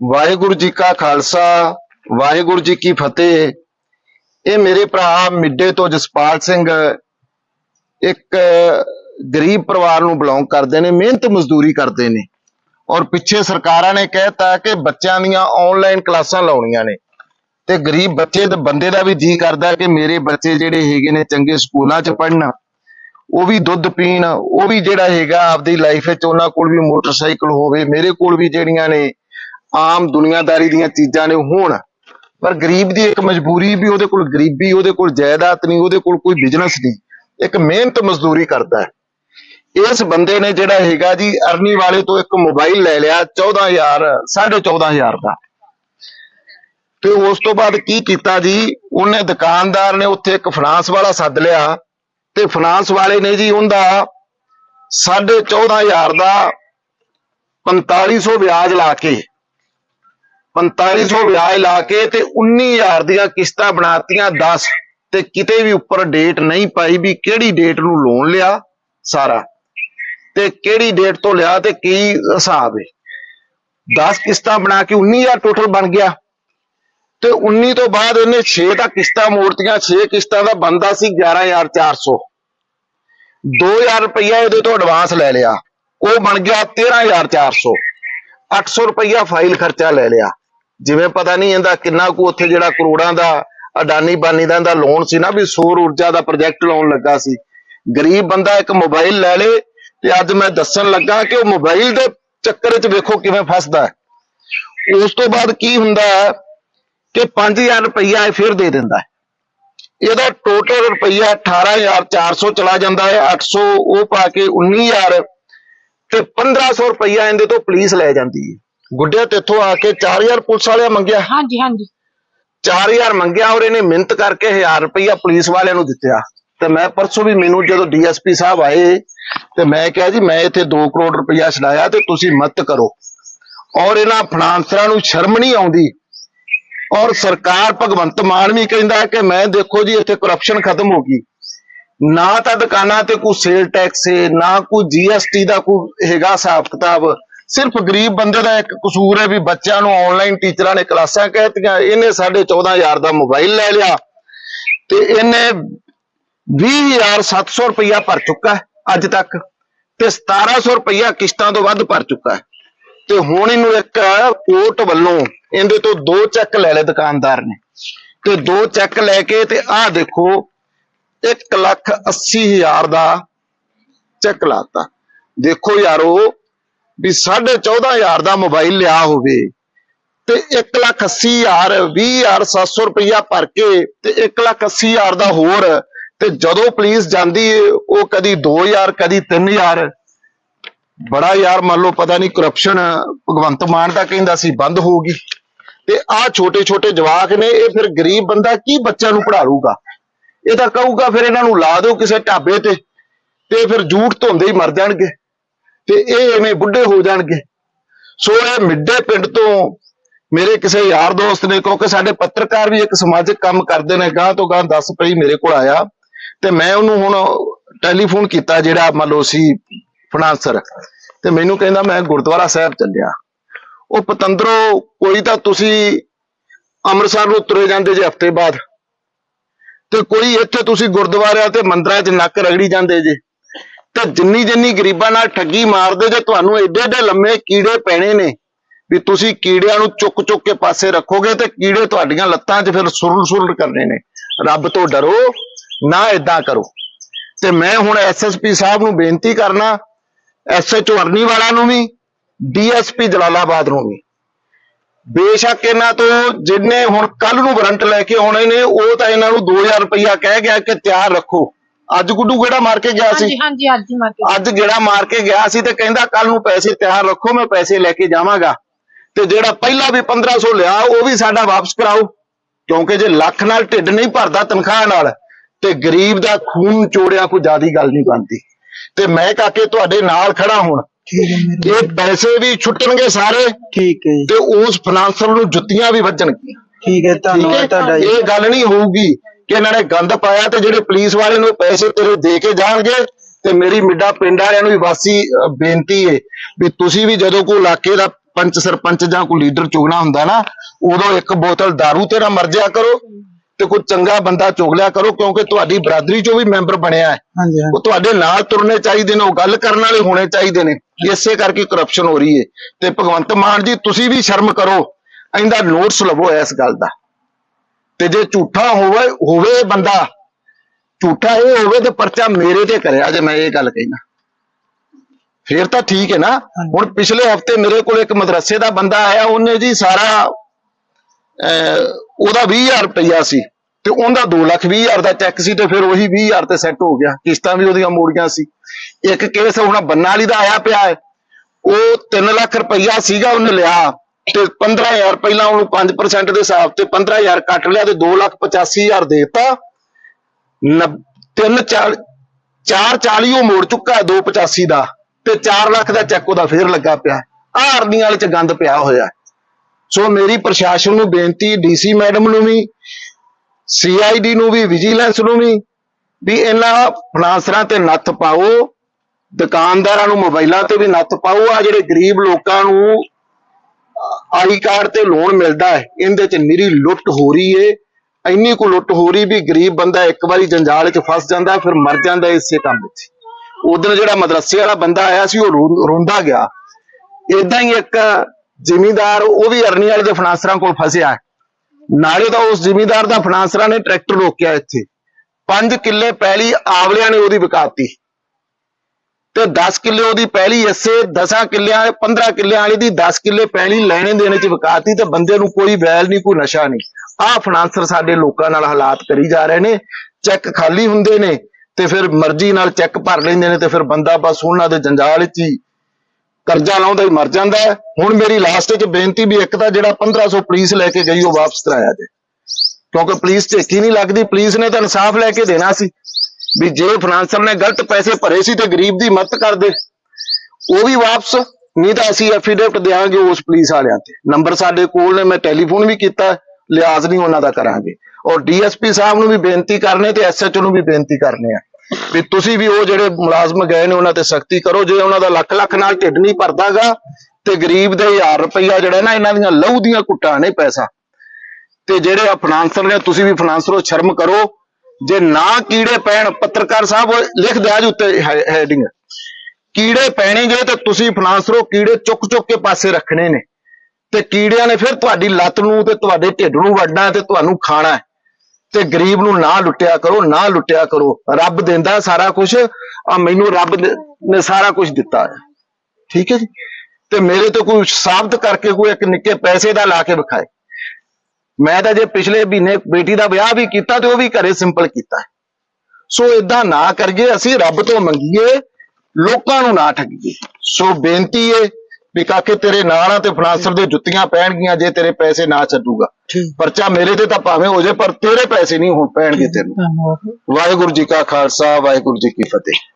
ਵਾਹਿਗੁਰੂ ਜੀ ਕਾ ਖਾਲਸਾ, ਵਾਹਿਗੁਰੂ ਜੀ ਕੀ ਫਤਿਹ। ਇਹ ਮੇਰੇ ਭਰਾ ਮਿੱਡੇ ਤੋਂ ਜਸਪਾਲ ਸਿੰਘ ਇੱਕ ਗਰੀਬ ਪਰਿਵਾਰ ਨੂੰ ਬਿਲੋਂਗ ਕਰਦੇ ਨੇ, ਮਿਹਨਤ ਮਜ਼ਦੂਰੀ ਕਰਦੇ ਨੇ। ਔਰ ਪਿੱਛੇ ਸਰਕਾਰਾਂ ਨੇ ਕਹਿਤਾ ਕਿ ਬੱਚਿਆਂ ਦੀਆਂ ਆਨਲਾਈਨ ਕਲਾਸਾਂ ਲਾਉਣੀਆਂ ਨੇ। ਤੇ ਗਰੀਬ ਬੱਚੇ ਤੇ ਬੰਦੇ ਦਾ ਵੀ ਜੀ ਕਰਦਾ ਕਿ ਮੇਰੇ ਬੱਚੇ ਜਿਹੜੇ ਹੈਗੇ ਨੇ ਚੰਗੇ ਸਕੂਲਾਂ 'ਚ ਪੜ੍ਹਨ, ਉਹ ਵੀ ਦੁੱਧ ਪੀਣ, ਉਹ ਵੀ ਜਿਹੜਾ ਹੈਗਾ ਆਪਦੀ ਲਾਈਫ ਵਿੱਚ ਉਹਨਾਂ ਕੋਲ ਵੀ ਮੋਟਰਸਾਈਕਲ ਹੋਵੇ, ਮੇਰੇ ਕੋਲ ਵੀ ਜਿਹੜੀਆਂ ਨੇ ਆਮ ਦੁਨੀਆਦਾਰੀ ਦੀਆਂ ਚੀਜ਼ਾਂ ਨੇ ਹੋਣ। ਪਰ ਗਰੀਬ ਦੀ ਇੱਕ ਮਜਬੂਰੀ ਵੀ ਉਹਦੇ ਕੋਲ ਗਰੀਬੀ, ਉਹਦੇ ਕੋਲ ਜਾਇਦਾਦ ਨਹੀਂ, ਉਹਦੇ ਕੋਲ ਕੋਈ ਬਿਜ਼ਨਸ ਨਹੀਂ। ਇੱਕ ਮਿਹਨਤ ਮਜ਼ਦੂਰੀ ਕਰਦਾ ਹੈ। ਇਸ ਬੰਦੇ ਨੇ ਜਿਹੜਾ ਹੈਗਾ ਜੀ, ਅਰਨੀ ਵਾਲੇ ਤੋਂ ਇੱਕ ਮੋਬਾਈਲ ਲੈ ਲਿਆ 14000 14500 ਦਾ। ਤੇ ਉਸ ਤੋਂ ਬਾਅਦ ਕੀ ਕੀਤਾ ਜੀ? ਉਹਨੇ ਦੁਕਾਨਦਾਰ ਨੇ ਉੱਥੇ ਇੱਕ ਫਾਈਨਾਂਸ ਵਾਲਾ ਸੱਦ ਲਿਆ। ਤੇ ਫਾਈਨਾਂਸ ਵਾਲੇ ਨੇ ਜੀ ਉਹਦਾ 14500 ਦਾ 4500 ਵਿਆਜ ਲਾ ਕੇ 4500 ਵਿਆਜ ਲਾ ਕੇ ਤੇ 19000 ਦੀਆਂ ਕਿਸ਼ਤਾਂ ਬਣਾਤੀਆਂ 10 ਤੇ ਕਿਤੇ ਵੀ ਉੱਪਰ ਡੇਟ ਨਹੀਂ ਪਾਈ ਵੀ ਕਿਹੜੀ ਡੇਟ ਨੂੰ ਲੋਨ ਲਿਆ ਸਾਰਾ। ਤੇ ਕਿਹੜੀ ਡੇਟ ਤੋਂ ਲਿਆ ਤੇ ਕੀ ਹਿਸਾਬ ਹੈ 10 ਕਿਸ਼ਤਾਂ ਬਣਾ ਕੇ 19000 ਟੋਟਲ ਬਣ ਗਿਆ। ਤੇ 19 ਤੋਂ ਬਾਅਦ ਇਹਨੇ 6 ਤਾਂ ਕਿਸ਼ਤਾਂ ਮੋੜਤੀਆਂ 6 ਕਿਸ਼ਤਾਂ ਦਾ ਬੰਦਾ ਸੀ 11400 2000 ਰੁਪਇਆ ਇਹਦੇ ਤੋਂ ਐਡਵਾਂਸ ਲੈ ਲਿਆ। ਉਹ ਬਣ ਗਿਆ 13400 800 ਰੁਪਇਆ ਫਾਈਲ ਖਰਚਾ ਲੈ ਲਿਆ। ਜਿਵੇਂ ਪਤਾ ਨਹੀਂ ਇਹਦਾ ਕਿੰਨਾ ਕੁ ਉੱਥੇ ਜਿਹੜਾ ਕਰੋੜਾਂ ਦਾ, ਅਡਾਨੀ ਬਾਨੀ ਦਾ ਇਹਦਾ ਲੋਨ ਸੀ ਨਾ ਵੀ ਸੌਰ ਊਰਜਾ ਦਾ ਪ੍ਰੋਜੈਕਟ ਲਾਉਣ ਲੱਗਾ ਸੀ। ਗਰੀਬ ਬੰਦਾ ਇੱਕ ਮੋਬਾਈਲ ਲੈ ਲੇ ਤੇ ਅੱਜ ਮੈਂ ਦੱਸਣ ਲੱਗਾ ਕਿ ਉਹ ਮੋਬਾਈਲ ਦੇ ਚੱਕਰ ਵਿੱਚ ਵੇਖੋ ਕਿਵੇਂ ਫਸਦਾ ਉਸ ਤੋਂ ਬਾਅਦ ਕੀ ਹੁੰਦਾ ਹੈ ਕਿ 5000 ਰੁਪਈਆ ਇਹ ਫਿਰ ਦੇ ਦਿੰਦਾ ਇਹਦਾ ਟੋਟਲ ਰੁਪਈਆ 18400 ਚਲਾ ਜਾਂਦਾ ਹੈ 800 ਉਹ ਪਾ ਕੇ 19000 ਤੇ 1500 ਰੁਪਈਆ ਇਹਦੇ ਤੋਂ ਪੁਲਿਸ ਲੈ ਜਾਂਦੀ ਹੈ। ਗੁੱਡਿਆ ਤੇਥੋਂ ਆ ਕੇ 4000 ਪੁਲਿਸ ਵਾਲਿਆਂ ਮੰਗਿਆ। ਹਾਂਜੀ ਹਾਂਜੀ। 4000 ਮੰਗਿਆ ਔਰ ਇਹਨੇ ਮਿਹਨਤ ਕਰਕੇ 1000 ਰੁਪਈਆ ਪੁਲਿਸ ਵਾਲਿਆਂ ਨੂੰ ਦਿੱਤਿਆ ਤੇ ਮੈਂ ਪਰਸੋਂ ਵੀ ਮੈਨੂੰ ਜਦੋਂ ਡੀਐਸਪੀ ਸਾਹਿਬ ਆਏ ਤੇ ਮੈਂ ਕਿਹਾ ਜੀ ਮੈਂ ਇੱਥੇ 2 ਕਰੋੜ ਰੁਪਈਆ ਛਡਾਇਆ ਤੇ ਤੁਸੀਂ ਮਦਦ ਕਰੋ। ਔਰ ਇਹਨਾਂ ਫਾਈਨਾਂਸਰਾਂ ਨੂੰ ਸ਼ਰਮ ਨਹੀਂ ਆਉਂਦੀ। ਔਰ ਸਰਕਾਰ ਭਗਵੰਤ ਮਾਨ ਵੀ ਕਹਿੰਦਾ ਕਿ ਮੈਂ ਦੇਖੋ ਜੀ ਇੱਥੇ ਕਰਪਸ਼ਨ ਖਤਮ ਹੋ ਗਈ। ਨਾ ਤਾਂ ਦੁਕਾਨਾਂ ਤੇ ਕੋਈ ਸੇਲ ਟੈਕਸ ਹੈ ਨਾ ਕੋਈ ਜੀਐਸਟੀ ਦਾ ਕੋਈ ਹੈਗਾ ਹਿਸਾਬ ਕਿਤਾਬ। ਸਿਰਫ ਗਰੀਬ ਬੰਦੇ ਦਾ ਇੱਕ ਕਸੂਰ ਹੈ ਵੀ ਬੱਚਿਆਂ ਨੂੰ ਆਨਲਾਈਨ ਟੀਚਰਾਂ ਨੇ ਕਲਾਸਾਂ ਕਹਿਤੀਆਂ। ਇਹਨੇ 14500 ਦਾ ਮੋਬਾਈਲ ਲੈ ਲਿਆ ਤੇ ਇਹਨੇ 20700 ਰੁਪਇਆ ਭਰ ਚੁੱਕਾ ਅੱਜ ਤੱਕ ਤੇ 1700 ਰੁਪਇਆ ਕਿਸ਼ਤਾਂ ਤੋਂ ਵੱਧ ਭਰ ਚੁੱਕਾ ਤੇ ਹੁਣ ਇਹਨੂੰ ਇੱਕ ਕੋਰਟ ਵੱਲੋਂ ਇਹਦੇ ਤੋਂ ਦੋ ਚੈੱਕ ਲੈ ਲਏ ਦੁਕਾਨਦਾਰ ਨੇ। ਤੇ ਦੋ ਚੈੱਕ ਲੈ ਕੇ ਤੇ ਆਹ ਦੇਖੋ 1 ਲੱਖ 80 ਹਜ਼ਾਰ ਦਾ ਚੈੱਕ ਲਾਤਾ। ਦੇਖੋ ਯਾਰੋ ਵੀ 14500 ਦਾ ਮੋਬਾਈਲ ਲਿਆ ਹੋਵੇ ਤੇ 1 ਲੱਖ 80 ਹਜ਼ਾਰ 20 ਹਜ਼ਾਰ 700 ਰੁਪਇਆ ਭਰ ਕੇ ਤੇ 1 ਲੱਖ 80 ਹਜ਼ਾਰ ਦਾ ਹੋਰ ਤੇ ਜਦੋਂ ਪੁਲਿਸ ਜਾਂਦੀ ਉਹ ਕਦੀ 2000 ਕਦੀ 3000 ਬੜਾ ਯਾਰ, ਮੰਨ ਲਓ ਪਤਾ ਨਹੀਂ ਕਰਪਸ਼ਨ ਭਗਵੰਤ ਮਾਨ ਦਾ ਕਹਿੰਦਾ ਸੀ, ਬੰਦ ਹੋਊਗੀ। ਤੇ ਆਹ ਛੋਟੇ ਛੋਟੇ ਜਵਾਕ ਨੇ, ਇਹ ਫਿਰ ਗਰੀਬ ਬੰਦਾ ਕੀ ਬੱਚਿਆਂ ਨੂੰ ਪੜਾ ਲੂਗਾ ਇਹ ਤਾਂ ਕਹੂਗਾ, ਫਿਰ ਇਹਨਾਂ ਨੂੰ ਲਾ ਦਿਓ ਕਿਸੇ ਢਾਬੇ ਤੇ ਤੇ ਫਿਰ ਝੂਠ ਧੋਂਦੇ ਹੀ ਮਰ ਜਾਣਗੇ। ਤੇ ਇਹ ਐਵੇਂ ਬੁੱਢੇ ਹੋ ਜਾਣਗੇ। ਸੋ ਇਹ ਮਿੱਡੇ ਪਿੰਡ ਤੋਂ ਮੇਰੇ ਕਿਸੇ ਯਾਰ ਦੋਸਤ ਨੇ, ਕਿਉਂਕਿ ਸਾਡੇ ਪੱਤਰਕਾਰ ਵੀ ਇੱਕ ਸਮਾਜਿਕ ਕੰਮ ਕਰਦੇ ਨੇ ਗਾਂ ਤੋਂ ਗਾਂ 10 ਪਈ ਮੇਰੇ ਕੋਲ ਆਇਆ। ਤੇ ਮੈਂ ਉਹਨੂੰ ਹੁਣ ਟੈਲੀਫੋਨ ਕੀਤਾ, ਜਿਹੜਾ ਮੰਨ ਲਓ ਸੀ ਫਾਈਨਾਂਸਰ। ਤੇ ਮੈਨੂੰ ਕਹਿੰਦਾ, ਮੈਂ ਗੁਰਦੁਆਰਾ ਸਾਹਿਬ ਚੱਲਿਆ। ਉਹ ਪਤੰਦਰੋ, ਕੋਈ ਤਾਂ ਤੁਸੀਂ ਅੰਮ੍ਰਿਤਸਰ ਨੂੰ ਤੁਰੇ ਜਾਂਦੇ ਜੇ ਹਫ਼ਤੇ ਬਾਅਦ। ਤੇ ਕੋਈ ਇੱਥੇ ਤੁਸੀਂ ਗੁਰਦੁਆਰਿਆਂ ਤੇ ਮੰਦਰਾਂ 'ਚ ਨੱਕ ਰਗੜੀ ਜਾਂਦੇ ਜੇ। ਤੇ ਜਿੰਨੀ ਜਿੰਨੀ ਗਰੀਬਾਂ ਨਾਲ ਠੱਗੀ ਮਾਰਦੇ ਜੇ ਤੁਹਾਨੂੰ ਏਡੇ ਏਡੇ ਲੰਮੇ ਕੀੜੇ ਪੈਣੇ ਨੇ ਵੀ ਤੁਸੀਂ ਕੀੜਿਆਂ ਨੂੰ ਚੁੱਕ ਚੁੱਕ ਕੇ ਪਾਸੇ ਰੱਖੋਗੇ ਤੇ ਕੀੜੇ ਤੁਹਾਡੀਆਂ ਲੱਤਾਂ 'ਚ ਫਿਰ ਸੁਰਲ ਸੁਰਲ ਕਰਨੇ ਨੇ। ਰੱਬ ਤੋਂ ਡਰੋ, ਨਾ ਇਦਾਂ ਕਰੋ। ਤੇ ਮੈਂ ਹੁਣ ਐਸਐਸਪੀ ਸਾਹਿਬ ਨੂੰ ਬੇਨਤੀ ਕਰਨਾ ਐਸਐਚਓ ਅਰਨੀ ਵਾਲਾ ਨੂੰ ਵੀ ਡੀਐਸਪੀ ਜਲਾਲਾਬਾਦ ਨੂੰ ਵੀ। ਬੇਸ਼ੱਕ ਇਹਨਾਂ ਤੋਂ ਜਿੰਨੇ ਹੁਣ ਕੱਲ ਨੂੰ ਵਾਰੰਟ ਲੈ ਕੇ ਆਉਣੇ ਨੇ, ਉਹ ਤਾਂ ਇਹਨਾਂ ਨੂੰ 2000 ਰੁਪਇਆ ਕਹਿ ਗਿਆ ਕਿ ਤਿਆਰ ਰੱਖੋ। ਅੱਜ ਗੁੱਡੂ ਕਿਹੜਾ ਮਾਰ ਕੇ ਗਿਆ ਸੀ? ਹਾਂਜੀ ਹਾਂਜੀ ਅੱਜ ਹੀ ਮਾਰਕੀਟ ਅੱਜ ਜਿਹੜਾ ਮਾਰ ਕੇ ਗਿਆ ਸੀ ਤੇ ਕਹਿੰਦਾ ਕੱਲ ਨੂੰ ਪੈਸੇ ਤਿਆਰ ਰੱਖੋ ਮੈਂ ਪੈਸੇ ਲੈ ਕੇ ਜਾਵਾਂਗਾ। ਤੇ ਜਿਹੜਾ ਪਹਿਲਾਂ ਵੀ 1500 ਲਿਆ ਉਹ ਵੀ ਸਾਡਾ ਵਾਪਸ ਕਰਾਓ। ਕਿਉਂਕਿ ਜੇ ਲੱਖ ਨਾਲ ਢਿੱਡ ਨਹੀਂ ਭਰਦਾ ਤਨਖਾਹ ਨਾਲ ਤੇ ਗਰੀਬ ਦਾ ਖੂਨ ਚੋੜਿਆ ਕੋਈ ਜ਼ਿਆਦੀ ਗੱਲ ਨਹੀਂ ਬਣਦੀ। ਤੇ ਮੈਂ ਕਾਕੇ ਤੁਹਾਡੇ ਨਾਲ ਖੜਾ ਹੁਣ। ਠੀਕ ਹੈ ਮੇਰੇ ਇਹ ਪੈਸੇ ਵੀ ਛੁੱਟਣਗੇ ਸਾਰੇ। ਠੀਕ ਹੈ ਜੀ, ਤੇ ਉਸ ਫਾਈਨਾਂਸਰ ਨੂੰ ਜੁੱਤੀਆਂ ਵੀ ਵੱਜਣਗੀਆਂ। ਠੀਕ ਹੈ ਠੀਕ ਧੰਨਵਾਦ ਹੈ? ਤੁਹਾਡਾ ਜੀ। ਇਹ ਗੱਲ ਨਹੀਂ ਹੋਊਗੀ। ਕਿ ਇਹਨਾਂ ਨੇ ਗੰਦ ਪਾਇਆ ਤੇ ਜਿਹੜੇ ਪੁਲਿਸ ਵਾਲੇ ਨੂੰ ਪੈਸੇ ਤੇਰੇ ਦੇ ਕੇ ਜਾਣਗੇ ਤੇ ਮੇਰੀ ਮਿੱਡਾ ਪਿੰਡ ਵਾਲਿਆਂ ਨੂੰ ਵੀ ਵਾਸੀ ਬੇਨਤੀ ਹੈ ਵੀ ਤੁਸੀਂ ਵੀ ਜਦੋਂ ਕੋਈ ਇਲਾਕੇ ਦਾ ਪੰਚ ਸਰਪੰਚ ਜਾਂ ਕੋਈ ਲੀਡਰ ਚੁਗਣਾ ਹੁੰਦਾ ਨਾ ਉਦੋਂ ਇੱਕ ਬੋਤਲ दारू ਤੇ ਨਾ ਮਰ ਜਿਆ ਕਰੋ ਤੇ ਕੋਈ ਚੰਗਾ ਬੰਦਾ ਚੁਗ ਲਿਆ ਕਰੋ ਕਿਉਂਕਿ ਤੁਹਾਡੀ ਬਰਾਦਰੀ ਚੋਂ ਵੀ ਮੈਂਬਰ ਬਣਿਆ ਹੈ। ਉਹ ਤੁਹਾਡੇ ਨਾਲ ਤੁਰਨੇ ਚਾਹੀਦੇ ਨੇ ਉਹ ਗੱਲ ਕਰਨ ਵਾਲੇ ਹੋਣੇ ਚਾਹੀਦੇ ਨੇ। ਇਸੇ ਕਰਕੇ ਕਰਪਸ਼ਨ ਹੋ ਰਹੀ ਹੈ ਤੇ ਭਗਵੰਤ ਮਾਨ ਜੀ ਤੁਸੀਂ ਵੀ ਸ਼ਰਮ ਕਰੋ। ਇਹਦਾ ਨੋਟਸ ਲਵੋ ਇਸ ਗੱਲ ਦਾ। ਤੇ ਜੇ ਝੂਠਾ ਹੋਵੇ ਹੋਵੇ ਬੰਦਾ ਝੂਠਾ ਇਹ ਹੋਵੇ ਤੇ ਪਰਚਾ ਮੇਰੇ ਤੇ ਕਰਿਆ ਜੇ ਮੈਂ ਇਹ ਗੱਲ ਕਹਿਣਾ। ਫੇਰ ਤਾਂ ਠੀਕ ਹੈ ਨਾ? ਹੁਣ ਪਿਛਲੇ ਹਫ਼ਤੇ ਮੇਰੇ ਕੋਲ ਇੱਕ ਮਦਰਸੇ ਦਾ ਬੰਦਾ ਆਇਆ ਉਹਨੇ ਜੀ ਸਾਰਾ ਉਹਦਾ 20000 ਰੁਪਇਆ ਸੀ ਤੇ ਉਹਦਾ 2 ਲੱਖ 20 ਹਜ਼ਾਰ ਦਾ ਚੈੱਕ ਸੀ ਤੇ ਫਿਰ ਉਹੀ 20000 ਤੇ ਸੈੱਟ ਹੋ ਗਿਆ। ਕਿਸ਼ਤਾਂ ਵੀ ਉਹਦੀਆਂ ਮੋੜੀਆਂ ਸੀ। ਇੱਕ ਕੇਸ ਹੁਣ ਬੰਨਾ ਵਾਲੀ ਦਾ ਆਇਆ ਪਿਆ ਹੈ। ਉਹ 3 ਲੱਖ ਰੁਪਇਆ ਸੀਗਾ ਉਹਨੇ ਲਿਆ। ਤੇ 15000 ਪਹਿਲਾਂ ਉਹਨੂੰ 5% ਦੇ ਹਿਸਾਬ ਤੇ 15000 ਕੱਟ ਲਿਆ ਤੇ 2 ਲੱਖ 85000 ਦੇਤਾ। 3 4 440 ਉਹ ਮੋੜ ਚੁੱਕਾ 285 ਦਾ ਤੇ 4 ਲੱਖ ਦਾ ਚੈੱਕ ਉਹਦਾ ਫੇਰ ਲੱਗਾ ਪਿਆ। ਆਹ ਅਰਨੀਆਂ ਵਾਲੇ ਚ ਗੰਦ ਪਿਆ ਹੋਇਆ ਸੋ ਮੇਰੀ ਪ੍ਰਸ਼ਾਸਨ ਨੂੰ ਬੇਨਤੀ ਡੀਸੀ ਮੈਡਮ ਨੂੰ ਵੀ ਸੀਆਈਡੀ ਨੂੰ ਵੀ, ਵਿਜੀਲੈਂਸ ਨੂੰ ਵੀ ਵੀ ਇਹਨਾਂ ਫਨਾਂਸਰਾਂ ਤੇ ਨੱਥ ਪਾਓ। ਦੁਕਾਨਦਾਰਾਂ ਨੂੰ ਮੋਬਾਈਲਾਂ ਤੇ ਵੀ ਨੱਥ ਪਾਓ। ਆ ਜਿਹੜੇ ਗਰੀਬ ਲੋਕਾਂ ਨੂੰ ਆਈ ਕਾਰਡ ਤੇ ਲੋਨ ਮਿਲਦਾ ਹੈ। ਇਹਦੇ ਚ ਨਿਰੀ ਲੁੱਟ ਹੋ ਰਹੀ ਏ। ਇੰਨੀ ਕੁ ਲੁੱਟ ਹੋ ਰਹੀ ਵੀ ਗਰੀਬ ਬੰਦਾ ਇੱਕ ਵਾਰੀ ਜੰਜਾਲ 'ਚ ਫਸ ਜਾਂਦਾ, ਫਿਰ ਮਰ ਜਾਂਦਾ ਇਸੇ ਕੰਮ ਵਿੱਚ। ਉਦੋਂ ਜਿਹੜਾ ਮਦਰਸੇ ਵਾਲਾ ਬੰਦਾ ਆਇਆ ਸੀ, ਉਹ ਰੋ- ਰੋਂਦਾ ਗਿਆ। ਇਦਾਂ ਹੀ ਇੱਕ ਜ਼ਿਮੀਦਾਰ, ਉਹ ਵੀ ਅਰਨੀ ਵਾਲੇ ਦੇ ਫਨਾਸਰਾਂ ਕੋਲ ਫਸਿਆ ਨਾਲੇ ਤਾਂ ਉਸ ਜ਼ਿਮੀਦਾਰ ਦਾ ਫਨਾਸਰਾਂ ਨੇ ਟਰੈਕਟਰ ਰੋਕਿਆ ਇੱਥੇ। 5 ਕਿੱਲੇ ਪੈਲੀ ਆਵਲਿਆਂ ਨੇ ਉਹਦੀ ਵਿਕਾਤੀ। ਤੇ 10 ਕਿੱਲੇ ਉਹਦੀ ਪਹਿਲੀ ਐਸੇ 10 ਕਿੱਲਿਆਂ 15 ਕਿੱਲਿਆਂ ਵਾਲੀ ਦੀ 10 ਕਿੱਲੇ ਪਹਿਲੀ ਲੈਣੇ ਦੇਣੇ ਚ ਵਿਕਾਤੀ ਤੇ ਬੰਦੇ ਨੂੰ ਕੋਈ ਵੈਲ ਨਹੀਂ ਕੋਈ ਨਸ਼ਾ ਨਹੀਂ ਆਹ ਫਨਾਂਸਰ ਸਾਡੇ ਲੋਕਾਂ ਨਾਲ ਹਾਲਾਤ ਕਰੀ ਜਾ ਰਹੇ ਨੇ ਚੈੱਕ ਖਾਲੀ ਹੁੰਦੇ ਨੇ ਤੇ ਫਿਰ ਮਰਜ਼ੀ ਨਾਲ ਚੈੱਕ ਭਰ ਲੈਂਦੇ ਨੇ ਤੇ ਫਿਰ ਬੰਦਾ ਬਸ ਉਹਨਾਂ ਦੇ ਜੰਜਾਲ ਚ ਹੀ ਕਰਜ਼ਾ ਲਾਉਂਦਾ ਹੀ ਮਰ ਜਾਂਦਾ ਹੈ। ਹੁਣ ਮੇਰੀ ਲਾਸਟ ਚ ਬੇਨਤੀ ਵੀ ਇੱਕ ਤਾਂ ਜਿਹੜਾ 1500 ਪੁਲਿਸ ਲੈ ਕੇ ਗਈ ਉਹ ਵਾਪਸ ਕਰਾਇਆ ਜੇ ਕਿਉਂਕਿ ਪੁਲਿਸ ਝੇਕੀ ਨਹੀਂ ਲੱਗਦੀ, ਪੁਲਿਸ ਨੇ ਤਾਂ ਇਨਸਾਫ ਲੈ ਕੇ ਦੇਣਾ ਸੀ। ਵੀ ਜੇ ਫਾਈਨਾਂਸਰ ਨੇ ਗਲਤ ਪੈਸੇ ਭਰੇ ਸੀ ਤੇ ਗਰੀਬ ਦੀ ਮਦਦ ਕਰਦੇ ਉਹ ਵੀ ਵਾਪਸ, ਨਹੀਂ ਤਾਂ ਅਸੀਂ ਐਫੀਡੇਵਿਟ ਦੇਵਾਂਗੇ ਉਸ ਪੁਲਿਸ ਵਾਲਿਆਂ ਤੇ। ਨੰਬਰ ਸਾਡੇ ਕੋਲ ਨੇ, ਮੈਂ ਟੈਲੀਫੋਨ ਵੀ ਕੀਤਾ, ਲਿਆਜ਼ ਨਹੀਂ ਉਹਨਾਂ ਦਾ ਕਰਾਂਗੇ। ਔਰ ਡੀਐਸਪੀ ਸਾਹਿਬ ਨੂੰ ਵੀ ਬੇਨਤੀ ਕਰਨੇ ਤੇ ਐਸਐਚਓ ਨੂੰ ਵੀ ਬੇਨਤੀ ਕਰਨੇ ਆ ਵੀ ਤੁਸੀਂ ਵੀ ਉਹ ਜਿਹੜੇ ਮੁਲਾਜ਼ਮ ਗਏ ਨੇ, ਉਹਨਾਂ ਤੇ ਸਖਤੀ ਕਰੋ। ਜੇ ਉਹਨਾਂ ਦਾ ਲੱਖ ਲੱਖ ਨਾਲ ਢਿੱਡ ਨਹੀਂ ਭਰਦਾਗਾ ਤੇ ਗਰੀਬ ਦੇ 1000 ਰੁਪਈਆ ਜਿਹੜਾ ਨਾ, ਇਹਨਾਂ ਦੀਆਂ ਲਹੂ ਦੀਆਂ ਕੁੱਟਾਂ ਨੇ ਪੈਸਾ। ਤੇ ਜਿਹੜੇ ਆ ਫਾਈਨਾਂਸਰ ਨੇ, ਤੁਸੀਂ ਵੀ ਫਾਈਨਾਂਸਰੋ ਸ਼ਰਮ ਕਰੋ। ਜੇ ਨਾ ਕੀੜੇ ਪੈਣ, ਪੱਤਰਕਾਰ ਸਾਹਿਬ ਉਹ ਲਿਖ ਦਿਆ ਜੀ ਉੱਤੇ ਹੈਡਿੰਗ ਕੀੜੇ ਪੈਣਗੇ ਤੇ ਤੁਸੀਂ ਫਲਾਂਸਰੋ ਕੀੜੇ ਚੁੱਕ ਚੁੱਕ ਕੇ ਪਾਸੇ ਰੱਖਣੇ ਨੇ। ਤੇ ਕੀੜਿਆਂ ਨੇ ਫਿਰ ਤੁਹਾਡੀ ਲੱਤ ਨੂੰ ਤੇ ਤੁਹਾਡੇ ਢਿੱਡ ਨੂੰ ਵੱਢਣਾ ਤੇ ਤੁਹਾਨੂੰ ਖਾਣਾ ਤੇ ਗਰੀਬ ਨੂੰ ਨਾ ਲੁੱਟਿਆ ਕਰੋ, ਨਾ ਲੁੱਟਿਆ ਕਰੋ। ਰੱਬ ਦਿੰਦਾ ਸਾਰਾ ਕੁਝ ਆ ਮੈਨੂੰ ਰੱਬ ਨੇ ਨੇ ਸਾਰਾ ਕੁਝ ਦਿੱਤਾ ਹੈ। ਠੀਕ ਹੈ ਜੀ? ਤੇ ਮੇਰੇ ਤੋਂ ਕੋਈ ਸਾਬਤ ਕਰਕੇ ਕੋਈ ਇੱਕ ਨਿੱਕੇ ਪੈਸੇ ਦਾ ਲਾ ਕੇ ਵਿਖਾਏ। ਮੈਂ ਤਾਂ ਜੇ ਪਿਛਲੇ ਮਹੀਨੇ ਬੇਟੀ ਦਾ ਵਿਆਹ ਵੀ ਕੀਤਾ ਤੇ ਉਹ ਵੀ ਘਰੇ ਸਿੰਪਲ ਕੀਤਾ। ਸੋ ਇਦਾਂ ਨਾ ਕਰੀਏ ਅਸੀਂ ਰੱਬ ਤੋਂ ਮੰਗੀਏ ਲੋਕਾਂ ਨੂੰ ਨਾ ਠੱਗੀਏ। ਸੋ ਬੇਨਤੀ ਏ ਵੀ ਕਾਕੇ ਤੇਰੇ ਨਾਲ ਆ ਤੇ ਫਨਾਂਸਰ ਦੇ ਜੁੱਤੀਆਂ ਪੈਣਗੀਆਂ ਜੇ ਤੇਰੇ ਪੈਸੇ ਨਾ ਛੱਡੂਗਾ। ਪਰਚਾ ਮੇਰੇ ਤੇ ਤਾਂ ਭਾਵੇਂ ਹੋ ਜਾਏ ਪਰ ਤੇਰੇ ਪੈਸੇ ਨਹੀਂ ਹੁਣ ਪੈਣਗੇ ਤੈਨੂੰ। ਵਾਹਿਗੁਰੂ ਜੀ ਕਾ ਖਾਲਸਾ ਵਾਹਿਗੁਰੂ ਜੀ ਕੀ ਫਤਿਹ।